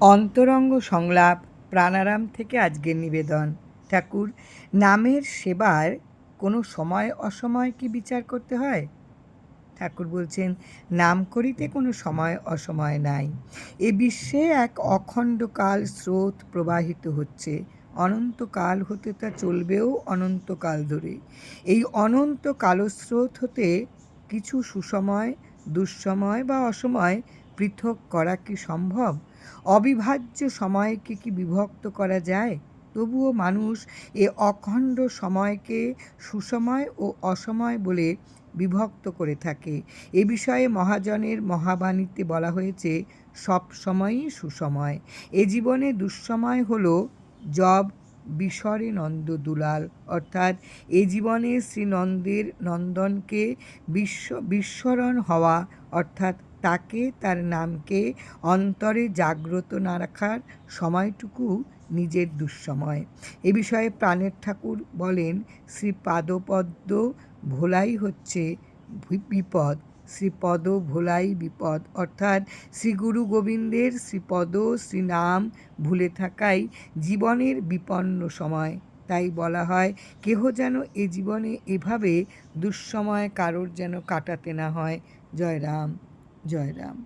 অন্তরঙ্গ সংলাপ, প্রাণারাম থেকে আজকের নিবেদন। ঠাকুর, নামের সেবার কোনো সময় অসময় কি বিচার করতে হয়? ঠাকুর বলছেন, নাম করিতে কোনো সময় অসময় নাই। এ বিশ্বে এক অখণ্ডকাল স্রোত প্রবাহিত হচ্ছে। অনন্তকাল হতে তা চলবেও অনন্তকাল ধরে। এই অনন্ত কালস্রোত হতে কিছু সুসময় দুঃসময় বা অসময় পৃথক করা কি সম্ভব? অবিভাজ্য সময়কে কি বিভক্ত করা যায়? তবুও মানুষ এ অখণ্ড সময়কে সুসময় ও অসময় বলে বিভক্ত করে থাকে। এ বিষয়ে মহাজনের মহাবাণীতে বলা হয়েছে সব সময়ই সুসময়। এ জীবনে দুঃসময় হল জব বিস্মরে নন্দ দুলাল। অর্থাৎ এ জীবনে শ্রীনন্দের নন্দনকে বিশ্ব, বিস্মরণ হওয়া, অর্থাৎ তাকে, তার নামকে অন্তরে জাগ্রত না রাখার সময়টুকু নিজের দুঃসময়। এ বিষয়ে প্রাণের ঠাকুর বলেন শ্রী পাদপদ্ম ভোলাই হচ্ছে বিপদ। শ্রীপদ ভোলাই বিপদ। অর্থাৎ শ্রী গুরু গোবিন্দের শ্রীপদ শ্রীনাম ভুলে থাকাই জীবনের বিপন্ন সময়। তাই বলা হয়, কেহ যেন এ জীবনে এভাবে দুঃসময় কারোর যেন কাটাতে না হয়। জয় রাম জয় রাম